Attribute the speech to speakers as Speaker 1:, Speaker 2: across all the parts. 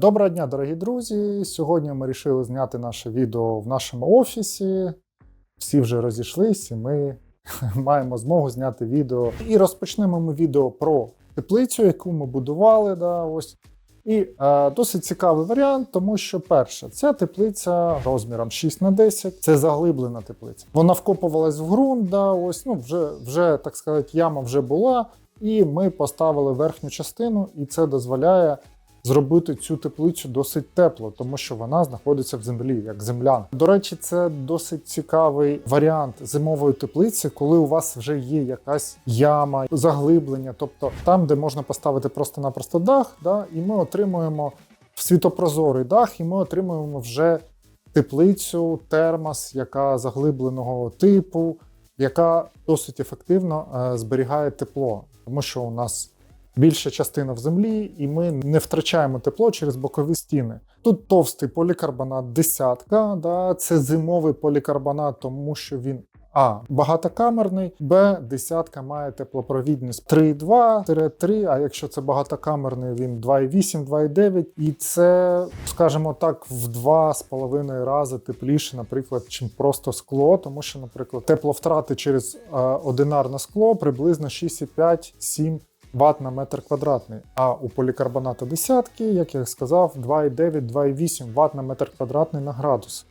Speaker 1: Доброго дня, дорогі друзі! Сьогодні ми вирішили зняти наше відео в нашому офісі. Всі вже розійшлись, і ми маємо змогу зняти відео. І розпочнемо ми відео про теплицю, яку ми будували. Да, ось. І е, досить цікавий варіант, тому що перше, ця теплиця розміром 6 на 10 це заглиблена теплиця. Вона вкопувалась в ґрунт, да, ось, ну, вже, вже, так сказати, яма вже була, і ми поставили верхню частину, і це дозволяє зробити цю теплицю досить тепло, тому що вона знаходиться в землі, як землян. До речі, це досить цікавий варіант зимової теплиці, коли у вас вже є якась яма, заглиблення, тобто там, де можна поставити просто-напросто дах, да, і ми отримуємо світопрозорий дах, і ми отримуємо вже теплицю, термос, яка заглибленого типу, яка досить ефективно е, зберігає тепло, тому що у нас більша частина в землі, і ми не втрачаємо тепло через бокові стіни. Тут товстий полікарбонат десятка, да, це зимовий полікарбонат, тому що він. А, багатокамерний, Б, десятка має теплопровідність 3,2-3, а якщо це багатокамерний, він 2,8, 2,9. І це, скажімо так, в 2,5 рази тепліше, наприклад, чим просто скло, тому що, наприклад, тепловтрати через е, одинарне скло приблизно 6,5-7 Вт на метр квадратний. А у полікарбонату десятки, як я сказав, 2,9-2,8 Вт на метр квадратний на градус.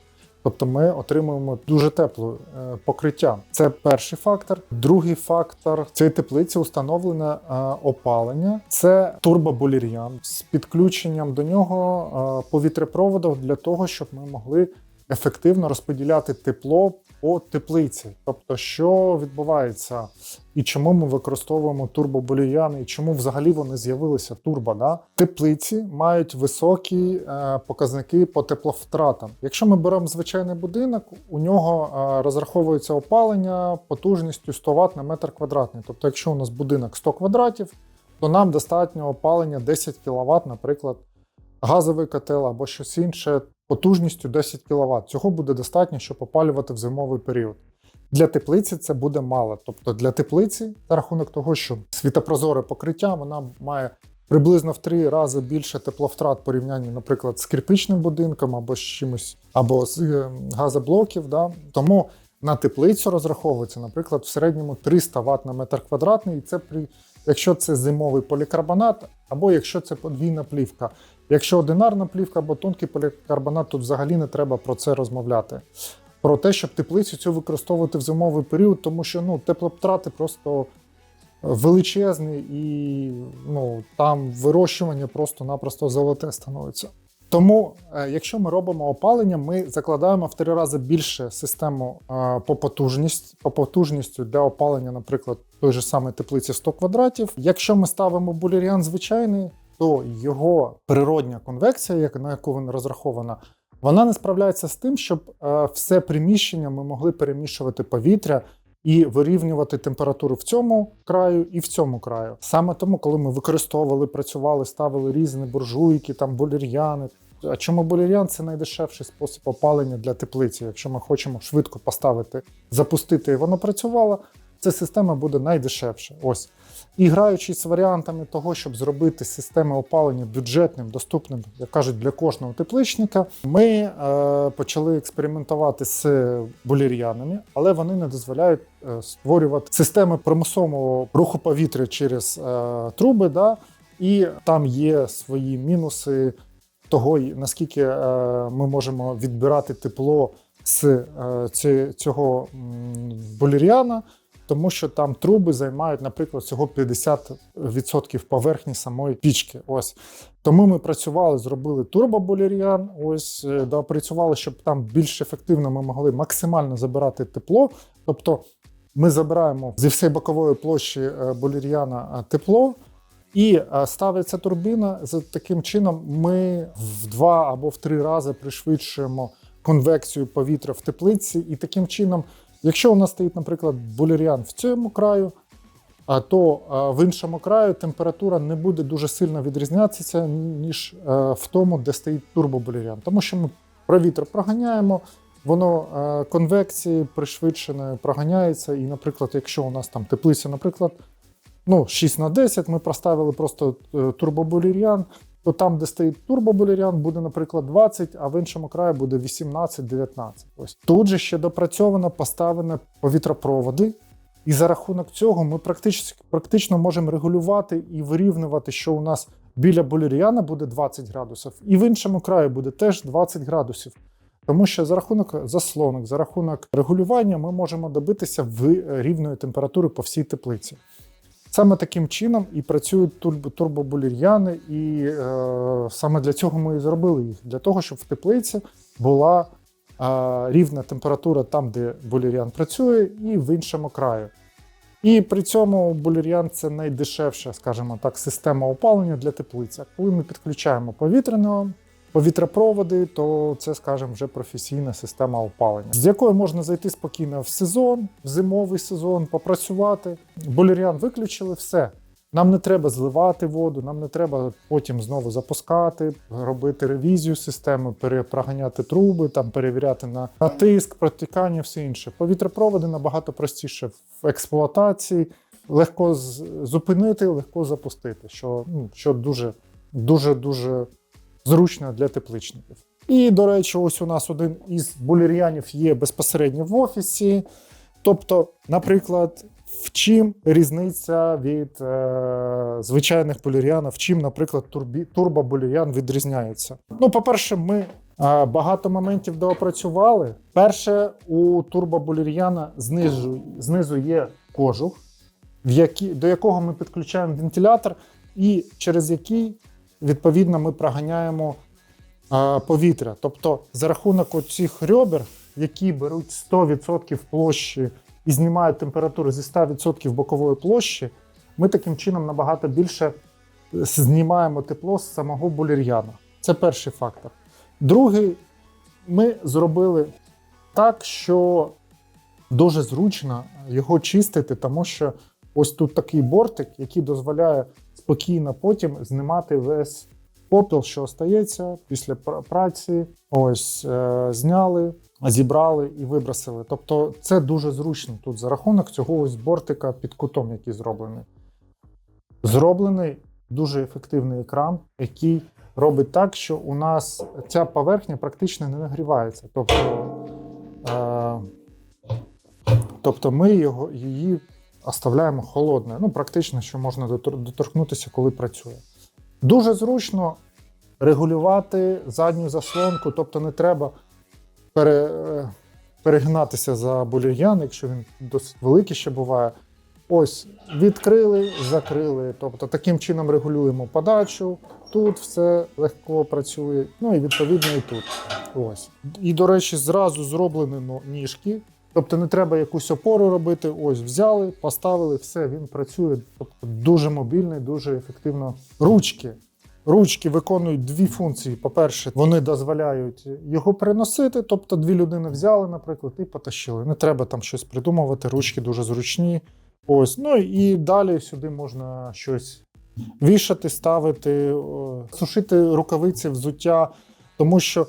Speaker 1: Тобто ми отримуємо дуже тепле е, покриття. Це перший фактор. Другий фактор цієї теплиці установлене е, опалення. Це турбобулір'ян з підключенням до нього е, для того, щоб ми могли ефективно розподіляти тепло по теплиці. Тобто, що відбувається, і чому ми використовуємо турбобуліяни, і чому взагалі вони з'явилися турбо. Да? Теплиці мають високі е, показники по тепловтратам. Якщо ми беремо звичайний будинок, у нього е, розраховується опалення потужністю 100 Вт на метр квадратний. Тобто, якщо у нас будинок 100 квадратів, то нам достатньо опалення 10 кВт, наприклад, газовий котел або щось інше потужністю 10 кВт. Цього буде достатньо, щоб опалювати в зимовий період. Для теплиці це буде мало. Тобто для теплиці, за рахунок того, що світопрозоре покриття, вона має приблизно в три рази більше тепловтрат порівнянні, наприклад, з кирпичним будинком або з чимось, або з е, газоблоків. Да? Тому на теплицю розраховується, наприклад, в середньому 300 Вт на метр квадратний, і це при якщо це зимовий полікарбонат, або якщо це подвійна плівка. Якщо одинарна плівка або тонкий полікарбонат, тут взагалі не треба про це розмовляти. Про те, щоб теплицю цю використовувати в зимовий період, тому що ну, тепловтрати просто величезні і ну, там вирощування просто-напросто золоте становиться. Тому, е, якщо ми робимо опалення, ми закладаємо в три рази більше систему е, по потужність, по потужністю для опалення, наприклад, той же самої теплиці 100 квадратів. Якщо ми ставимо булір'ян звичайний, то його природня конвекція, на яку вона розрахована, вона не справляється з тим, щоб е, все приміщення ми могли перемішувати повітря і вирівнювати температуру в цьому краю і в цьому краю. Саме тому, коли ми використовували, працювали, ставили різні буржуйки, там болір'яни. А чому болір'ян це найдешевший спосіб опалення для теплиці? Якщо ми хочемо швидко поставити, запустити і воно працювало, ця система буде найдешевша. Ось. І граючись з варіантами того, щоб зробити системи опалення бюджетним, доступним, як кажуть, для кожного тепличника, ми е, почали експериментувати з булір'янами, але вони не дозволяють е, створювати системи примусового руху повітря через е, труби. Да? І там є свої мінуси того, наскільки е, ми можемо відбирати тепло з е, цього булір'яна тому що там труби займають, наприклад, всього 50% поверхні самої пічки. Ось тому ми працювали, зробили турбоболір'ян. Ось е, допрацювали, щоб там більш ефективно ми могли максимально забирати тепло. Тобто ми забираємо зі всієї бокової площі е, болір'яна е, тепло. І ставиться турбіна. За таким чином ми в два або в три рази пришвидшуємо конвекцію повітря в теплиці, і таким чином Якщо у нас стоїть, наприклад, булір'ян в цьому краю, то в іншому краю температура не буде дуже сильно відрізнятися, ніж в тому, де стоїть турбобулір'ян. Тому що ми провітер проганяємо, воно конвекції пришвидшеною проганяється. І, наприклад, якщо у нас там теплиця, наприклад, ну, 6 на 10, ми проставили просто е, турбобулір'ян, то там, де стоїть турбоболірян, буде, наприклад, 20, а в іншому краї буде 18-19. Ось тут же ще допрацьовано поставлено повітропроводи. І за рахунок цього ми практично, практично можемо регулювати і вирівнювати, що у нас біля болір'яна буде 20 градусів, і в іншому краї буде теж 20 градусів. Тому що за рахунок заслонок, за рахунок регулювання ми можемо добитися в рівної температури по всій теплиці. Саме таким чином і працюють турбо- турбобулір'яни, і е, саме для цього ми і зробили їх. Для того, щоб в теплиці була е, рівна температура там, де булір'ян працює, і в іншому краю. І при цьому булір'ян це найдешевша, скажімо так, система опалення для теплиці. Коли ми підключаємо повітряного повітропроводи, то це, скажімо, вже професійна система опалення, з якою можна зайти спокійно в сезон, в зимовий сезон, попрацювати. Булір'ян виключили все. Нам не треба зливати воду, нам не треба потім знову запускати, робити ревізію системи, перепроганяти труби, там перевіряти на, тиск, протікання, все інше. Повітропроводи набагато простіше в експлуатації, легко зупинити, легко запустити, що, ну, що дуже, дуже, дуже зручно для тепличників. І, до речі, ось у нас один із булір'янів є безпосередньо в офісі. Тобто, наприклад, в чим різниця від е, звичайних булір'янів, в чим, наприклад, турбі, відрізняється? Ну, по-перше, ми е, багато моментів доопрацювали. Перше, у турбобулір'яна знизу, знизу є кожух, в які, до якого ми підключаємо вентилятор, і через який, відповідно, ми проганяємо е, повітря. Тобто, за рахунок цих ребер, які беруть 100% площі і знімають температуру зі 100% бокової площі, ми таким чином набагато більше знімаємо тепло з самого булір'яна. Це перший фактор. Другий, ми зробили так, що дуже зручно його чистити, тому що ось тут такий бортик, який дозволяє спокійно потім знімати весь попіл, що остається після праці. Ось е, зняли, зібрали і вибросили. Тобто це дуже зручно тут за рахунок цього ось бортика під кутом, який зроблений. Зроблений дуже ефективний екран, який робить так, що у нас ця поверхня практично не нагрівається. Тобто, е, тобто ми його, її оставляємо холодною. Ну, практично, що можна дотор- доторкнутися, коли працює. Дуже зручно регулювати задню заслонку, тобто не треба пере, е, перегинатися за булір'ян, якщо він досить великий ще буває. Ось відкрили, закрили. Тобто таким чином регулюємо подачу. Тут все легко працює. Ну і відповідно і тут. Ось. І, до речі, зразу зроблені ну, ніжки. Тобто не треба якусь опору робити. Ось взяли, поставили, все, він працює. Тобто дуже мобільний, дуже ефективно. Ручки. Ручки виконують дві функції. По-перше, вони дозволяють його переносити. Тобто, дві людини взяли, наприклад, і потащили. Не треба там щось придумувати. Ручки дуже зручні. Ось, ну і далі сюди можна щось вішати, ставити, сушити рукавиці, взуття, тому що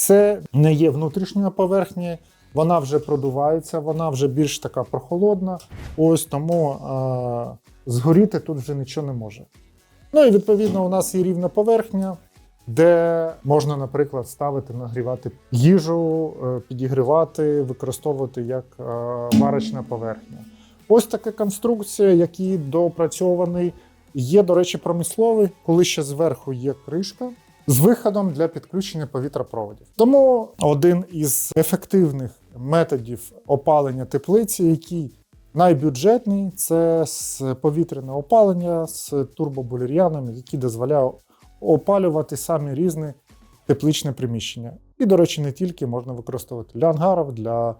Speaker 1: це не є внутрішня поверхня, вона вже продувається, вона вже більш така прохолодна. Ось тому е, згоріти тут вже нічого не може. Ну і відповідно у нас є рівна поверхня, де можна, наприклад, ставити, нагрівати їжу, е, підігрівати, використовувати як е, варочна поверхня. Ось така конструкція, який допрацьований. Є, до речі, промисловий, коли ще зверху є кришка з виходом для підключення повітропроводів. Тому один із ефективних методів опалення теплиці, який найбюджетний, це повітряне опалення з турбобулір'янами, які дозволяє опалювати самі різні тепличні приміщення. І, до речі, не тільки можна використовувати для ангарів, для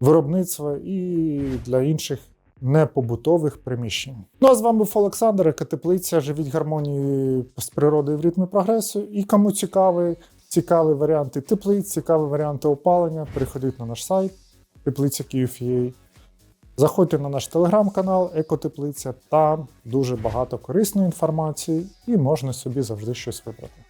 Speaker 1: виробництва і для інших непобутових приміщень. Ну а з вами був Олександр, яка теплиця живіть гармонії з природою в ритмі прогресу. І кому цікавий, цікаві варіанти теплиць, цікаві варіанти опалення, переходіть на наш сайт теплиця Київ.ua. Заходьте на наш телеграм-канал Екотеплиця. Там дуже багато корисної інформації і можна собі завжди щось вибрати.